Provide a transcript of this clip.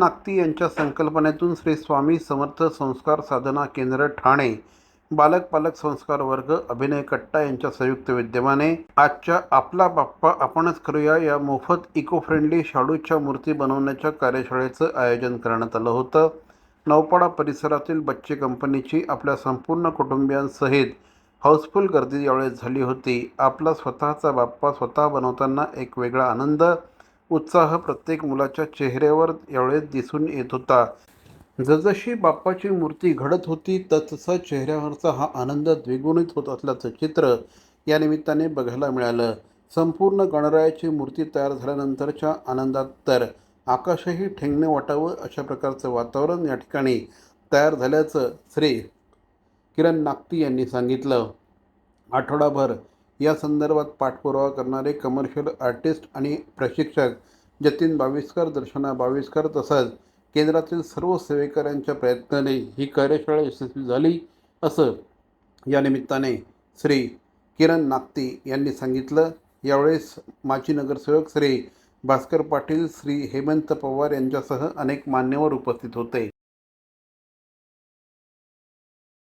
नागती यांच्या संकल्पनेतून श्री स्वामी समर्थ संस्कार साधना केंद्र ठाणे बालक पालक संस्कार वर्ग अभिनय कट्टा यांच्या संयुक्त विद्यमाने आजच्या आपला बाप्पा आपणच करूया या मोफत इको फ्रेंडली शाडूच्या मूर्ती बनवण्याच्या कार्यशाळेचं आयोजन करण्यात आलं होतं. नौपाडा परिसरातील बच्चे कंपनीची आपल्या संपूर्ण कुटुंबियांसहित हाऊसफुल गर्दी यावेळेस झाली होती. आपला स्वतःचा बाप्पा स्वतः बनवताना एक वेगळा आनंद उत्साह प्रत्येक मुलाच्या चेहऱ्यावर यावेळेस दिसून येत होता. जसजशी बाप्पाची मूर्ती घडत होती तसतसा चेहऱ्यावरचा हा आनंद द्विगुणित होत असल्याचं चित्र या निमित्ताने बघायला मिळालं. संपूर्ण गणरायाची मूर्ती तयार झाल्यानंतरच्या आनंदात तर आकाशही ठेंगणे वाटावं अशा प्रकारचं वातावरण या ठिकाणी तयार झाल्याचं श्री किरण नागती यांनी सांगितलं. आठवडाभर या संदर्भात पाठपुरावा करणारे कमर्शियल आर्टिस्ट आणि प्रशिक्षक जतीन बाविस्कर दर्शना बाविस्कर तसंच केंद्रातील सर्व सेवेकऱ्यांच्या प्रयत्नाने ही कार्यशाळा यशस्वी झाली असं या निमित्ताने श्री किरण नागती यांनी सांगितलं. यावेळेस माजी नगरसेवक श्री भास्कर पाटील श्री हेमंत पवार यांच्यासह अनेक मान्यवर उपस्थित होते.